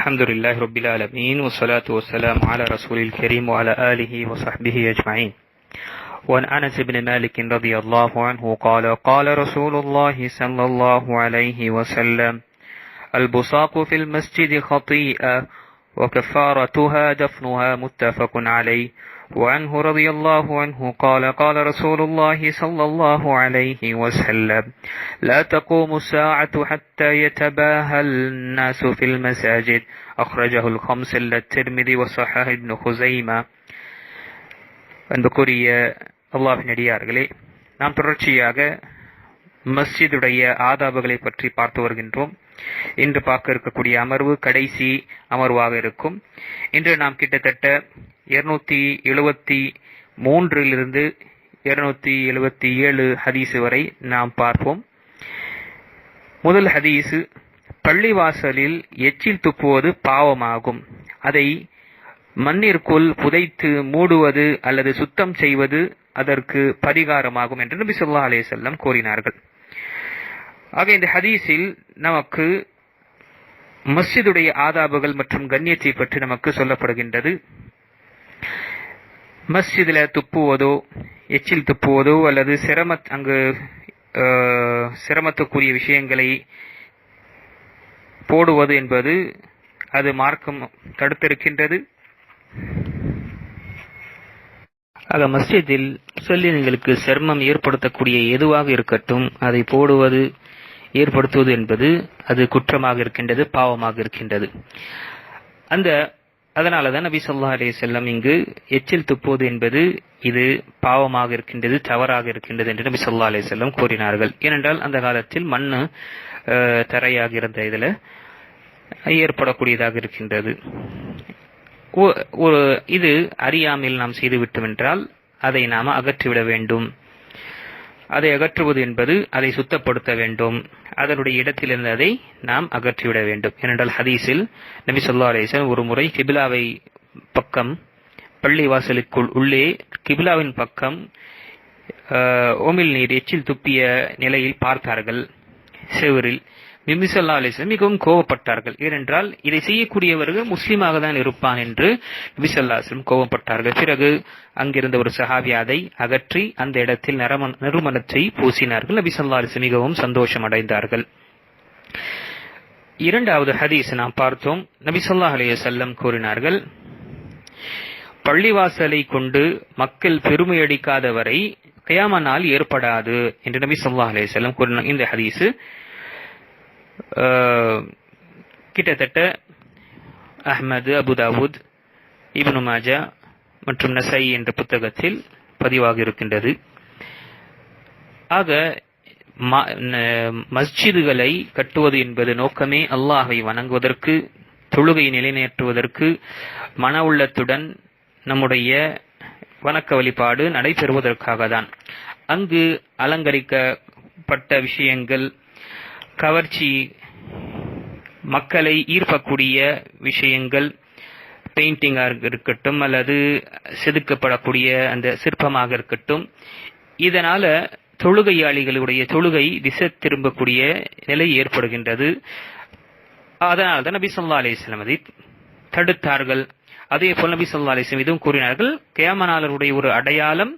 الحمد لله رب العالمين والصلاة والسلام على رسول الكريم وعلى آله وصحبه أجمعين. وعن أنس بن مالك رضي الله عنه قال قال رسول الله صلى الله عليه وسلم البصاق في المسجد خطيئة وكفارتها دفنها متفق عليه. وعنه رضي الله عنه قال قال رسول الله صلى الله عليه وسلم لا تقوم الساعة حتى يتباهى الناس في المساجد أخرجه الخمس الترمذي وصححه ابن خزيمة அன்புக்குரிய அல்லாஹின் அடியார்களே நாம் தொடர்ச்சியாக மஸ்ஜிதுடைய ஆதாபுகளை பற்றி பார்த்து வருகின்றோம் இன்று பார்க்க இருக்கக்கூடிய அமர்வு கடைசி அமர்வாக இருக்கும் இன்று நாம் கிட்டத்தட்ட இருநூத்தி எழுபத்தி மூன்றிலிருந்து இருநூத்தி எழுபத்தி ஏழு ஹதீஸ் வரை நாம் பார்ப்போம். முதல் ஹதீஸு பள்ளிவாசலில் எச்சில் துப்புவது பாவமாகும். அதை மண்ணிற்குள் புதைத்து மூடுவது அல்லது சுத்தம் செய்வது அதற்கு பரிகாரமாகும் என்று நபி சொல்லா அலே செல்லம் கூறினார்கள். ஆக இந்த ஹதீஸில் நமக்கு மஸ்ஜிதுடைய ஆதாபுகள் மற்றும் கண்ணியத்தை பற்றி நமக்கு சொல்லப்படுகின்றது. மஸ்ஜிதில் துப்புவதோ எச்சில் துப்புவதோ அல்லது சிரம அங்கு சிரமத்துக்குரிய விஷயங்களை போடுவது என்பது அது மார்க்கம் தடுத்திருக்கின்றது. ஆக மஸ்ஜிதில் முசல்லின்களுக்கு சிரமம் ஏற்படுத்தக்கூடிய எதுவாக இருக்கட்டும் அதை போடுவது ஏற்படுத்துவது என்பது அது குற்றமாக இருக்கின்றது பாவமாக இருக்கின்றது. அந்த அதனால தான் நபி சொல்லா அலே செல்லம் இங்கு எச்சில் துப்புவது என்பது இது பாவமாக இருக்கின்றது தவறாக இருக்கின்றது என்று நபி சொல்லா அலே செல்லம் கூறினார்கள். ஏனென்றால் அந்த காலத்தில் மண்ணு தரையாக இருந்த இதில் ஏற்படக்கூடியதாக இருக்கின்றது. ஒரு இது அறியாமையில் நாம் செய்துவிட்டோம் என்றால் அதை நாம் அகற்றிவிட வேண்டும். அதை அகற்றுவது என்பது அதை சுத்தப்படுத்த வேண்டும். அதனுடைய இடத்திலிருந்து அதை நாம் அகற்றிவிட வேண்டும். ஏனென்றால் ஹதீஸில் நபி சொல்லா அலிசன் ஒரு முறை கிபிலாவை பக்கம் பள்ளி வாசலுக்குள் உள்ளே கிபிலாவின் பக்கம் ஓமில் நீர் எச்சில் துப்பிய நிலையில் பார்த்தார்கள். செவரில் மிமிசல்லா அலிஸ்லாம் மிகவும் கோவப்பட்டார்கள். ஏனென்றால் இதை செய்யக்கூடியவர்கள் முஸ்லீமாக தான் இருப்பான் என்று நபிசல்லாஸ்லம் கோவப்பட்டார்கள். பிறகு அங்கிருந்த ஒரு சஹாபி அதை அகற்றி அந்த இடத்தில் நறுமணத்தை பூசினார்கள். நபிசல்லா அலிஸ்லம் மிகவும் சந்தோஷம் அடைந்தார்கள் இரண்டாவது ஹதீஸ் நாம் பார்த்தோம். நபிசல்லா அலைய செல்லம் கூறினார்கள் பள்ளிவாசலை கொண்டு மக்கள் பெருமையடிக்காத வரை கயாம நாள் ஏற்படாது என்று நபி சொல்லா அலைய செல்லம் கூறினார் இந்த ஹதீஸு கிட்டத்தட்ட அஹ்மது அபுதாவுத் இப்னு மாஜா மற்றும் நசை என்ற புத்தகத்தில் பதிவாக இருக்கின்றது. ஆக மஸ்ஜிதுகளை கட்டுவது என்பது நோக்கமே அல்லாஹை வணங்குவதற்கு தொழுகை நிலைநேற்றுவதற்கு மன உள்ளத்துடன் நம்முடைய வணக்க வழிபாடு நடைபெறுவதற்காக தான் அங்கு அலங்கரிக்கப்பட்ட விஷயங்கள் கவர்ச்சி மக்களை ஈர்க்கக்கூடிய விஷயங்கள் பெயிண்டிங்காக இருக்கட்டும் அல்லது செதுக்கப்படக்கூடிய அந்த சிற்பமாக இருக்கட்டும் இதனால தொழுகையாளிகளுடைய தொழுகை திசை திரும்பக்கூடிய நிலை ஏற்படுகின்றது. அதனால் தான் நபி சொல்லா அலிஸ்லாம் அதை தடுத்தார்கள். அதே போல் நபி சொல்லா அலிஸ்லாம் இதுவும் கூறினார்கள் கேமனாளருடைய ஒரு அடையாளம்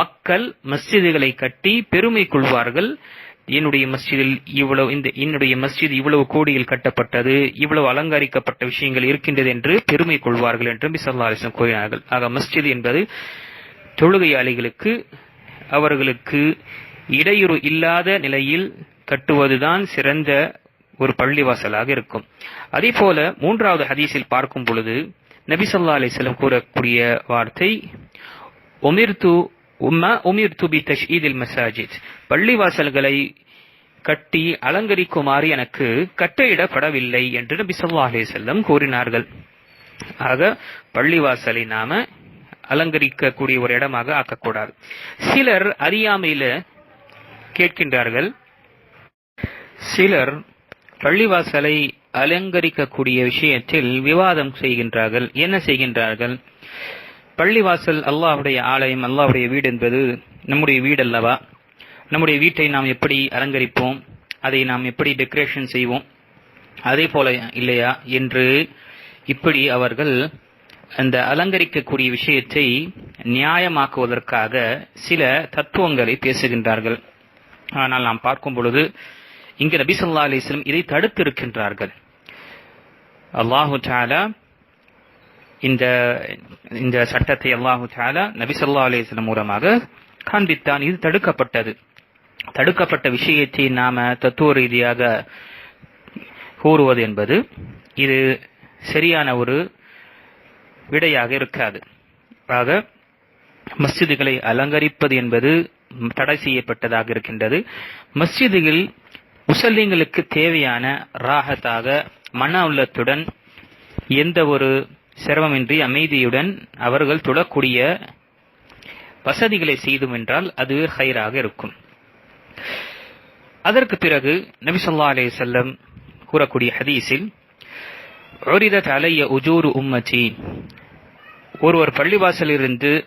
மக்கள் மஸ்ஜிதுகளை கட்டி பெருமை கொள்வார்கள். என்னுடைய மஸ்ஜிதில் இவ்வளவு இந்த என்னுடைய மஸ்ஜித் இவ்வளவு கோடியில் கட்டப்பட்டது இவ்வளவு அலங்கரிக்கப்பட்ட விஷயங்கள் இருக்கின்றது என்று பெருமை கொள்வார்கள் என்று பிசல்லா அலிஸ்லாம் கூறினார்கள். ஆக மஸ்ஜித் என்பது தொழுகையாளிகளுக்கு அவர்களுக்கு இடையூறு இல்லாத நிலையில் கட்டுவதுதான் சிறந்த ஒரு பள்ளிவாசலாக இருக்கும். அதே போல மூன்றாவது ஹதீஸில் பார்க்கும் பொழுது நபி சொல்லா அலிஸ்லம் கூறக்கூடிய வார்த்தை ஒமிர்து உம்மா உமிர் துபி தஷ்ஈதில் மசாஜித். பள்ளிவாசல்களை கட்டி அலங்கரிக்குமாறு எனக்கு கட்டளையிடப்படவில்லை என்று நபி சொல்லா அலே செல்லம் கூறினார்கள். ஆக பள்ளிவாசலை நாம அலங்கரிக்கக்கூடிய ஒரு இடமாக ஆக்கக்கூடாது. சிலர் அறியாமையில கேட்கின்றார்கள். சிலர் பள்ளிவாசலை அலங்கரிக்கக்கூடிய விஷயத்தில் விவாதம் செய்கின்றார்கள். என்ன செய்கின்றார்கள்? பள்ளிவாசல் அல்லாஹுடைய ஆலயம் அல்லாஹுடைய வீடு என்பது நம்முடைய வீடு அல்லவா? நம்முடைய வீட்டை நாம் எப்படி அலங்கரிப்போம்? அதை நாம் எப்படி டெக்கரேஷன் செய்வோம்? அதே போல இல்லையா? என்று இப்படி அவர்கள் அந்த அலங்கரிக்கக்கூடிய விஷயத்தை நியாயமாக்குவதற்காக சில தத்துவங்களை பேசுகின்றார்கள். ஆனால் நாம் பார்க்கும் பொழுது இங்கு நபி சொல்லா அலிஸ்லம் இதை தடுத்திருக்கின்றார்கள். அல்லாஹு இந்த இந்த சட்டத்தை அல்லாஹு தாலா நபி சொல்லா அலிஸ்லம் மூலமாக காண்பித்தான். இது தடுக்கப்பட்டது. தடுக்கப்பட்ட விஷயத்தை நாம தத்துவ ரீதியாக கூறுவது என்பது இது சரியான ஒரு விடையாக இருக்காது. ஆக மஸ்ஜிதுகளை அலங்கரிப்பது என்பது தடை செய்யப்பட்டதாக இருக்கின்றது. மஸ்ஜிதுகள் முசல்லிங்களுக்கு தேவையான ராகத்தாக மன உள்ளத்துடன் எந்த ஒரு சிரமமின்றி அமைதியுடன் அவர்கள் தொடக்கூடிய வசதிகளை செய்தும் என்றால் அது ஹைராக இருக்கும். அதற்கு பிறகு நபிசல்லா அலே செல்லம் கூறக்கூடிய ஹதீஸில் ஒரிதத் அலைய உஜூரு உம்மச்சி ஒருவர் பள்ளிவாசலிருந்து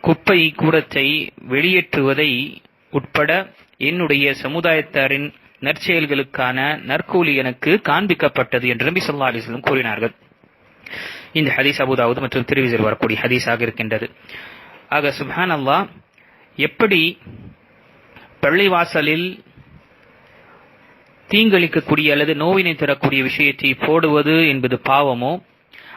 குப்பை கூடத்தை வெளியேற்றுவதை உட்பட என்னுடைய சமுதாயத்தாரின் நற்செயல்களுக்கான நற்கூலி எனக்கு காண்பிக்கப்பட்டது என்று நபி சொல்லா அலிஸ்லம் கூறினார்கள். இந்த ஹதீஸ் அபுதாவுது மற்றும் திருவிசில் வரக்கூடிய ஹதீஸாக இருக்கின்றது. ஆக சுஹான் அல்லா எப்படி பள்ளிவாசலில் தீங்களிக்கக்கூடிய அல்லது நோவினை தரக்கூடிய விஷயத்தை போடுவது என்பது பாவமோ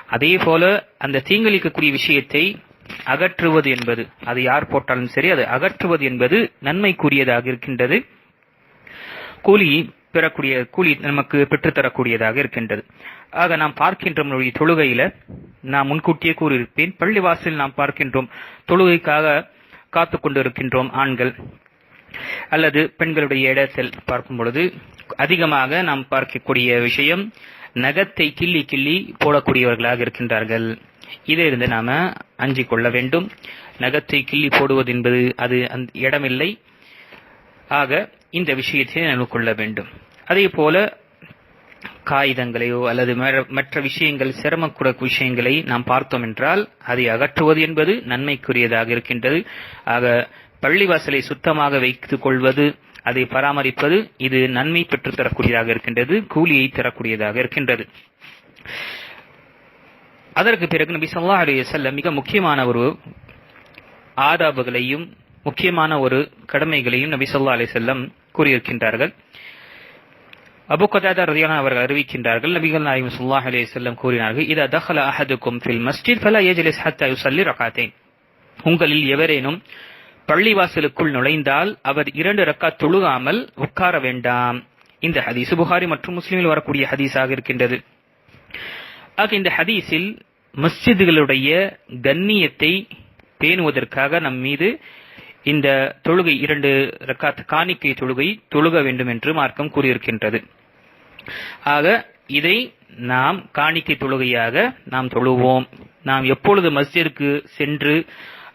அதே போல அந்த தீங்களிக்கக்கூடிய விஷயத்தை அகற்றுவது என்பது அது யார் போட்டாலும் சரி அது அகற்றுவது என்பது நன்மைக்குரியதாக இருக்கின்றது. கூலி பெறக்கூடிய கூலி நமக்கு பெற்றுத்தரக்கூடியதாக இருக்கின்றது. ஆக நாம் பார்க்கின்ற நம்முடைய தொழுகையில நான் முன்கூட்டியே கூறியிருப்பேன் பள்ளிவாசலில் நாம் பார்க்கின்றோம் தொழுகைக்காக காத்து கொண்டிருக்கின்றோம் ஆண்கள் அல்லது பெண்களுடைய இடத்தில் பார்க்கும் பொழுது அதிகமாக நாம் பார்க்கக்கூடிய விஷயம் நகத்தை கிள்ளி கிள்ளி போடக்கூடியவர்களாக இருக்கின்றார்கள். இதிலிருந்து நாம அஞ்சிக் கொள்ள வேண்டும். நகத்தை கிள்ளி போடுவது என்பது அது அந்த இடமில்லை. ஆக இந்த விஷயத்தை நினைவு கொள்ள வேண்டும். அதே போல காகிதங்களையோ அல்லது மற்ற விஷயங்கள் சிரமக்குற விஷயங்களை நாம் பார்த்தோம் என்றால் அதை அகற்றுவது என்பது நன்மைக்குரியதாக இருக்கின்றது. ஆக பள்ளிவாசலை சுத்தமாக வைத்துக் கொள்வது அதை பராமரிப்பது இது நன்மை பெற்று தரக்கூடியதாக இருக்கின்றது கூலியை தரக்கூடியதாக இருக்கின்றது. அதற்கு பிறகு நபி சொல்லா செல்ல மிக முக்கியமான ஒரு ஆதாபுகளையும் முக்கியமான ஒரு கடமைகளையும் நபி சொல்லா அலி செல்லம் கூறியிருக்கின்றார்கள். அபு கதாதா ரதியான அவர்கள் அறிவிக்கின்றார்கள் நபிகள் நாயகம் சுல்லாஹ் அலி செல்லம் கூறினார்கள் இதா தஹல அஹதுக்கும் ஃபில் மஸ்ஜித் ஃபலா ஏஜலிஸ் ஹத்தா யுசல்லி ரகாத்தேன் உங்களில் எவரேனும் பள்ளிவாசலுக்குள் நுழைந்தால் அவர் இரண்டு ரக்கா தொழுகாமல் உட்கார வேண்டாம். இந்த ஹதீஸ் புகாரி மற்றும் முஸ்லிமில் வரக்கூடிய ஹதீஸாக இருக்கின்றது. ஆக இந்த ஹதீஸில் மஸ்ஜிதுகளுடைய கண்ணியத்தை பேணுவதற்காக நம் மீது இந்த தொழுகை இரண்டு ரக்காத் காணிக்கை தொழுகை தொழுக வேண்டும் என்று மார்க்கம் கூறியிருக்கின்றது. ஆக இதை நாம் காணிக்கை தொழுகையாக நாம் தொழுவோம். நாம் எப்பொழுது மஸ்ஜிற்கு சென்று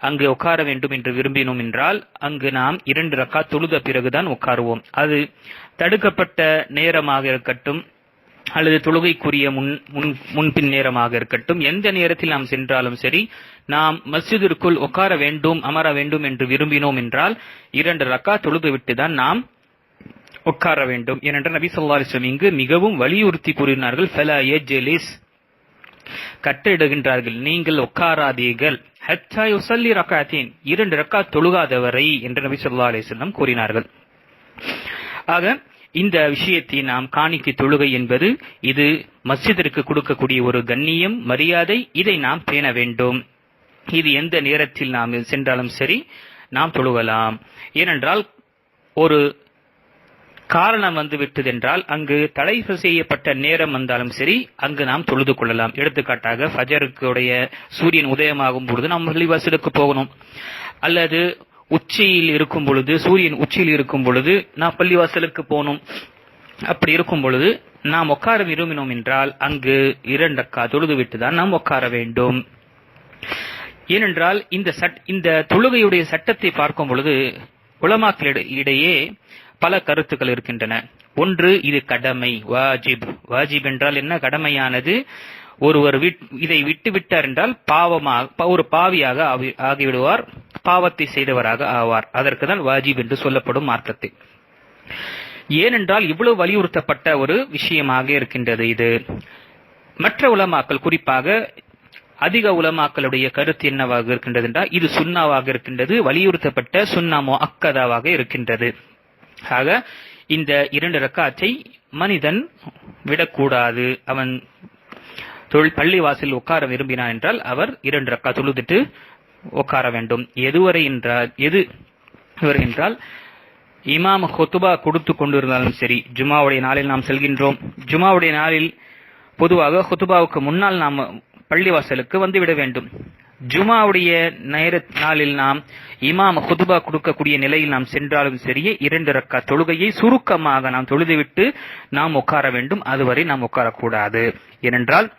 அங்கு உட்கார வேண்டும் என்று விரும்பினோம் என்றால் அங்கு நாம் இரண்டு ரக்கா தொழுத பிறகுதான் உட்காருவோம். அது தடுக்கப்பட்ட நேரமாக இருக்கட்டும் அல்லது தொழுகைக்குரிய முன் முன் முன்பின் நேரமாக இருக்கட்டும் எந்த நேரத்தில் நாம் சென்றாலும் சரி நாம் மஸ்ஜிதிற்குள் உட்கார வேண்டும் அமர வேண்டும் என்று விரும்பினோம் என்றால் இரண்டு ரக்கா தொழுது விட்டுதான் நாம் உட்கார வேண்டும். ஏனென்ற நபி சொல்லா இஸ்லாம் இங்கு மிகவும் வலியுறுத்தி கூறினார்கள் ஃபலா ஏஜெலிஸ் கட்டிடுகின்றார்கள் நீங்கள் உட்காராதீர்கள். ஹச்சா யுசல்லி ரக்காத்தீன் இரண்டு ரக்கா தொழுகாதவரை என்று நபி சொல்லா அலிஸ்லாம் கூறினார்கள். ஆக இந்த விஷயத்தை நாம் காணிக்கை தொழுகை என்பது இது மஸ்ஜிதிற்கு கொடுக்கக்கூடிய ஒரு கண்ணியம் மரியாதை இதை நாம் பேண வேண்டும். இது எந்த நேரத்தில் நாம் சென்றாலும் சரி நாம் தொழுகலாம். ஏனென்றால் ஒரு காரணம் வந்து விட்டதென்றால் அங்கு தடை செய்யப்பட்ட நேரம் வந்தாலும் சரி அங்கு நாம் தொழுது கொள்ளலாம். எடுத்துக்காட்டாக ஃபஜருக்குடைய சூரியன் உதயமாகும் பொழுது நாம் பள்ளிவாசலுக்கு போகணும். அல்லது உச்சியில் இருக்கும் பொழுது சூரியன் உச்சியில் இருக்கும் பொழுது நான் பள்ளிவாசலுக்கு போனோம் அப்படி இருக்கும் பொழுது நாம் உட்கார விரும்பினோம் என்றால் அங்கு இரண்டக்கா தொழுது விட்டுதான் நாம் உட்கார வேண்டும். ஏனென்றால் இந்த சட் இந்த தொழுகையுடைய சட்டத்தை பார்க்கும் பொழுது உலமாக்களிடையே பல கருத்துக்கள் இருக்கின்றன. ஒன்று இது கடமை வாஜிப். வாஜிப் என்றால் என்ன? கடமையானது. ஒருவர் இதை விட்டு விட்டார் என்றால் பாவமாக ஒரு பாவியாக ஆகிவிடுவார். பாவத்தை செய்தவராக ஆவார். அதற்குதான் வாஜிப் என்று சொல்லப்படும் மார்க்கத்தை. ஏனென்றால் இவ்வளவு வலியுறுத்தப்பட்ட ஒரு விஷயமாக இருக்கின்றது இது. மற்ற உலமாக்கள் குறிப்பாக அதிக உலமாக்களுடைய கருத்து என்னவாக இருக்கின்றது என்றால் இது சுண்ணாவாக இருக்கின்றது வலியுறுத்தப்பட்ட சுண்ணாமோ அக்கதாவாக இருக்கின்றது. ஆக இந்த இரண்டு ரக்காத்தை மனிதன் விடக்கூடாது. அவன் தொழில் பள்ளிவாசலில் உட்கார விரும்பினான் என்றால் அவர் இரண்டு ரக்கா தொழுதுட்டு உட்கார வேண்டும். எதுவரை என்றால் எது வருகின்றால் என்றால் இமாம் ஹொத்துபா கொடுத்து கொண்டிருந்தாலும் சரி ஜுமாவுடைய நாளில் நாம் செல்கின்றோம். ஜுமாவுடைய நாளில் பொதுவாக ஹொத்துபாவுக்கு முன்னால் நாம் பள்ளிவாசலுக்கு வந்துவிட வேண்டும். ஜுமாவுடைய நேர நாளில் நாம் இமாம் ஹுதுபா கொடுக்கக்கூடிய நிலையில் நாம் சென்றாலும் சரியே இரண்டு ரக்கா தொழுகையை சுருக்கமாக நாம் தொழுதுவிட்டு நாம் உட்கார வேண்டும். அதுவரை நாம் உட்காரக்கூடாது. ஏனென்றால்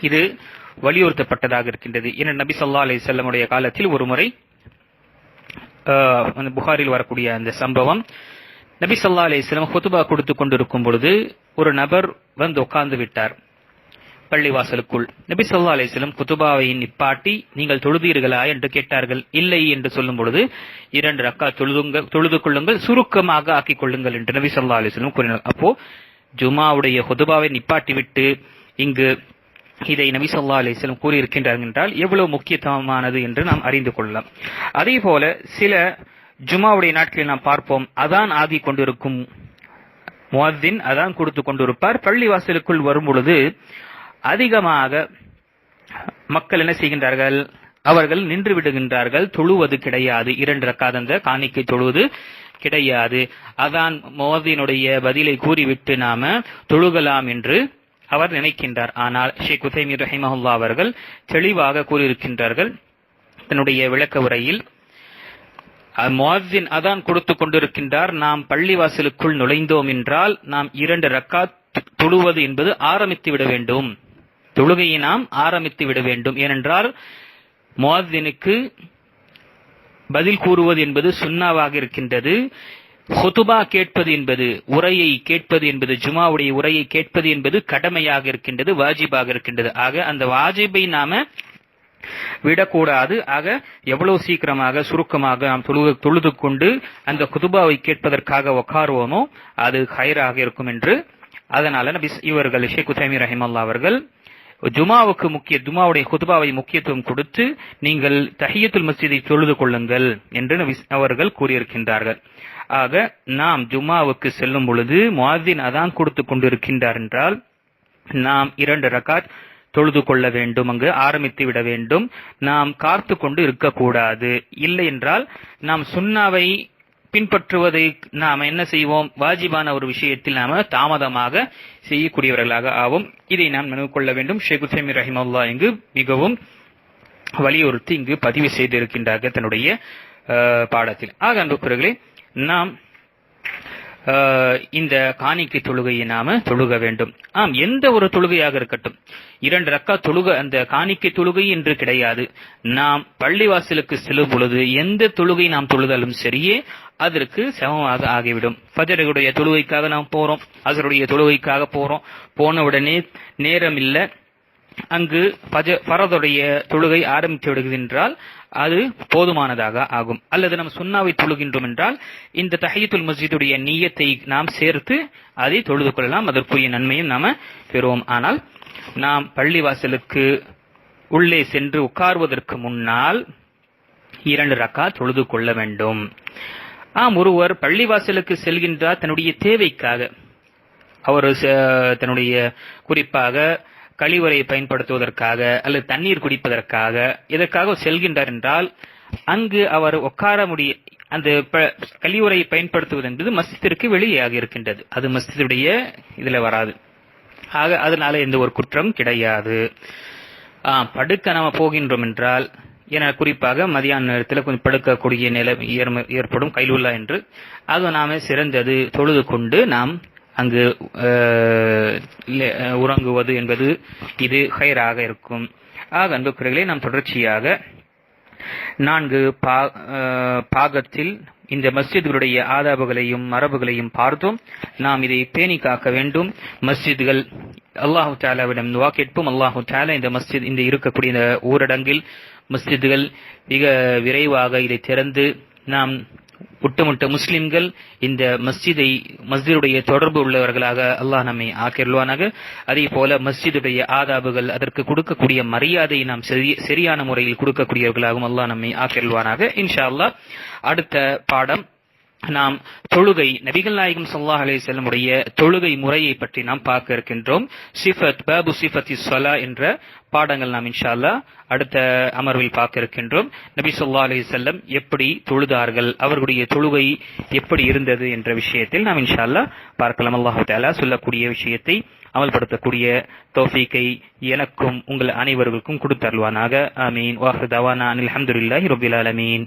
இது வலியுறுத்தப்பட்டதாக இருக்கின்றது. என நபி சொல்லா அலி செல்லமுடைய காலத்தில் ஒரு முறை புகாரில் வரக்கூடிய அந்த சம்பவம். நபி சொல்லா அலிஸ்லாம் ஹொத்துபா கொடுத்து கொண்டிருக்கும் பொழுது ஒரு நபர் வந்து உட்கார்ந்து விட்டார் பள்ளிவாசலுக்குள். நபி சொல்லா அலிஸ்லம் குத்துபாவை நிப்பாட்டி நீங்கள் தொழுதீர்களா? என்று கேட்டார்கள். இல்லை என்று சொல்லும் பொழுது இரண்டு ரக்கா தொழுதுங்க தொழுது கொள்ளுங்கள் சுருக்கமாக ஆக்கிக் கொள்ளுங்கள் என்று நபி சொல்லா அலிஸ்லம் கூறினார். அப்போ ஜுமாவுடைய ஹொதுபாவை நிப்பாட்டி விட்டு இங்கு இதை நபி சொல்லா அலிஸ்லம் கூறியிருக்கின்றார்கள் என்றால் எவ்வளவு முக்கியத்துவமானது என்று நாம் அறிந்து கொள்ளலாம். அதே போல சில ஜுமாவுடைய நாட்களில் நாம் பார்ப்போம். அதான் ஆகி கொண்டிருக்கும் முவத்தின் அதான் கொடுத்து கொண்டிருப்பார். பள்ளிவாசலுக்குள் வரும் பொழுது அதிகமாக மக்கள் என்ன செய்கின்றார்கள்? அவர்கள் நின்று விடுகின்றார்கள். தொழுவது கிடையாது. இரண்டு ரக்காதந்த காணிக்கை தொழுவது கிடையாது. அதான் மோதினுடைய பதிலை கூறிவிட்டு நாம தொழுகலாம் என்று அவர் நினைக்கின்றார். ஆனால் ஷேக் உசைமி ரஹிமஹுல்லா அவர்கள் தெளிவாக கூறியிருக்கின்றார்கள். தன்னுடைய விளக்க உரையில் முவாசின் அதான் கொடுத்து கொண்டிருக்கின்றார். நாம் பள்ளிவாசலுக்குள் நுழைந்தோம் என்றால் நாம் இரண்டு ரக்காத் தொழுவது என்பது ஆரம்பித்து விட வேண்டும். தொழுகையை நாம் ஆரம்பித்து விட வேண்டும். ஏனென்றால் முவாசினுக்கு பதில் கூறுவது என்பது சுண்ணாவாக இருக்கின்றது. ஹுதுபா கேட்பது என்பது உரையை கேட்பது என்பது ஜுமாவுடைய உரையை கேட்பது என்பது கடமையாக இருக்கின்றது வாஜிபாக இருக்கின்றது. ஆக அந்த வாஜிபை நாம விடக்கூடாது. ஆக எவ்வளவு சீக்கிரமாக சுருக்கமாக நாம் தொழுது தொழுது கொண்டு அந்த குதுபாவை கேட்பதற்காக உட்காருவோமோ அது ஹைராக இருக்கும் என்று. அதனால நபி இவர்கள் ஷேக் உசைமி ரஹிமல்லா அவர்கள் ஜுமாவுக்கு முக்கிய ஜுமாவுடைய குதுபாவை முக்கியத்துவம் கொடுத்து நீங்கள் தஹியத்துல் மஸ்ஜிதை தொழுது கொள்ளுங்கள் என்று அவர்கள் கூறியிருக்கின்றார்கள். ஆக நாம் ஜுமாவுக்கு செல்லும் பொழுது முவாதின் அதான் கொடுத்து கொண்டிருக்கின்றார் என்றால் நாம் இரண்டு ரகாத் தொழுது கொள்ள வேண்டும் அங்கு ஆரம்பித்து விட வேண்டும். நாம் காத்து கொண்டு இருக்கக்கூடாது. இல்லை என்றால் நாம் சுண்ணாவை பின்பற்றுவதை நாம் என்ன செய்வோம்? வாஜிபான ஒரு விஷயத்தில் நாம தாமதமாக செய்யக்கூடியவர்களாக ஆகும் இதை நாம் நினைவு கொள்ள வேண்டும். ஷேக் உசைமி ரஹிமல்லா இங்கு மிகவும் வலியுறுத்தி இங்கு பதிவு செய்திருக்கின்றார்கள் தன்னுடைய பாடத்தில். ஆக அன்புக்குறர்களே நாம் இந்த காணிக்கை தொழுகையை நாம தொழுக வேண்டும். ஆம் எந்த ஒரு தொழுகையாக இருக்கட்டும். இரண்டு ரக்கா தொழுக அந்த காணிக்கை தொழுகை என்று கிடையாது. நாம் பள்ளிவாசலுக்கு செல்லும் பொழுது எந்த தொழுகை நாம் தொழுதாலும் சரியே அதற்கு சமமாக ஆகிவிடும். ஃபஜருடைய தொழுகைக்காக நாம் போறோம் அசருடைய தொழுகைக்காக போறோம். போன உடனே நேரம் இல்லை அங்கு பரதுடைய தொழுகை ஆரம்பித்து விடுகின்றால் அது போதுமானதாக ஆகும். அல்லது நம்ம சுண்ணாவை தொழுகின்றோம் என்றால் இந்த தஹியத்துல் மஸ்ஜிதுடைய நீயத்தை நாம் சேர்த்து அதை தொழுது கொள்ளலாம். அதற்குரிய நன்மையும் நாம பெறுவோம். ஆனால் நாம் பள்ளிவாசலுக்கு உள்ளே சென்று உட்கார்வதற்கு முன்னால் இரண்டு ரக்கா தொழுது கொள்ள வேண்டும். ஆம் ஒருவர் பள்ளிவாசலுக்கு செல்கின்றார் தன்னுடைய தேவைக்காக. அவர் தன்னுடைய குறிப்பாக கழிவறையை பயன்படுத்துவதற்காக அல்லது தண்ணீர் குடிப்பதற்காக இதற்காக செல்கின்றார் என்றால் அங்கு அவர் உட்கார முடிய அந்த கழிவுறையை பயன்படுத்துவது என்பது மஸ்ஜித்திற்கு வெளியாக இருக்கின்றது. அது மஸ்ஜிதுடைய இதுல வராது. ஆக அதனால எந்த ஒரு குற்றம் கிடையாது. படுக்க நாம போகின்றோம் என்றால் என குறிப்பாக மதியான நேரத்தில் கொஞ்சம் படுக்கக்கூடிய நிலை ஏற்படும் கைலுல்லா என்று. அது நாம சிறந்தது தொழுது கொண்டு நாம் அங்கு உறங்குவது என்பது இது ஹைராக இருக்கும். ஆக அன்புக்குறைகளை நாம் தொடர்ச்சியாக நான்கு பாகத்தில் இந்த மஸ்ஜிதுகளுடைய ஆதாபுகளையும் மரபுகளையும் பார்த்தோம். நாம் இதை பேணி காக்க வேண்டும். மஸ்ஜிதுகள் அல்லாஹு தாலாவிடம் துவா கேட்போம். அல்லாஹு தாலா இந்த மஸ்ஜித் இந்த இருக்கக்கூடிய இந்த ஊரடங்கில் மஸ்ஜிதுகள் மிக விரைவாக இதை திறந்து நாம் ஒட்டுமொத்த முஸ்லிம்கள் இந்த மஸ்ஜிதை மஸ்ஜிதுடைய தொடர்பு உள்ளவர்களாக அல்லாஹ் நம்மை ஆக்கிருவானாக அதே போல மஸ்ஜிதுடைய ஆதாபுகள் அதற்கு கொடுக்கக்கூடிய மரியாதையை நாம் சரியான முறையில் கொடுக்கக்கூடியவர்களாகவும் அல்லாஹ் நம்மை ஆக்கிருவானாக இன்ஷா அல்லாஹ் அடுத்த பாடம் நாம் தொழுகை நபிகள் நாயகம் ஸல்லல்லாஹு அலைஹி செல்லமுடைய தொழுகை முறையை பற்றி நாம் பார்க்க இருக்கின்றோம். சிஃபத் பாபு சிஃபத் இஸ்வலா என்ற பாடங்கள் நாம் இன்ஷால்லா அடுத்த அமர்வில் பார்க்க இருக்கின்றோம். நபி சொல்லா அலி செல்லம் எப்படி தொழுதார்கள் அவர்களுடைய தொழுகை எப்படி இருந்தது என்ற விஷயத்தில் நாம் இன்ஷால்லா பார்க்கலாம். அல்லாஹு தாலா சொல்லக்கூடிய விஷயத்தை அமல்படுத்தக்கூடிய தௌஃபீக்கை எனக்கும் உங்கள் அனைவருக்கும் கொடுத்தருள்வானாக. ஆமீன். வாஹர் தவானா அனில் அஹமதுல்லாஹி ரப்பில் அலமீன்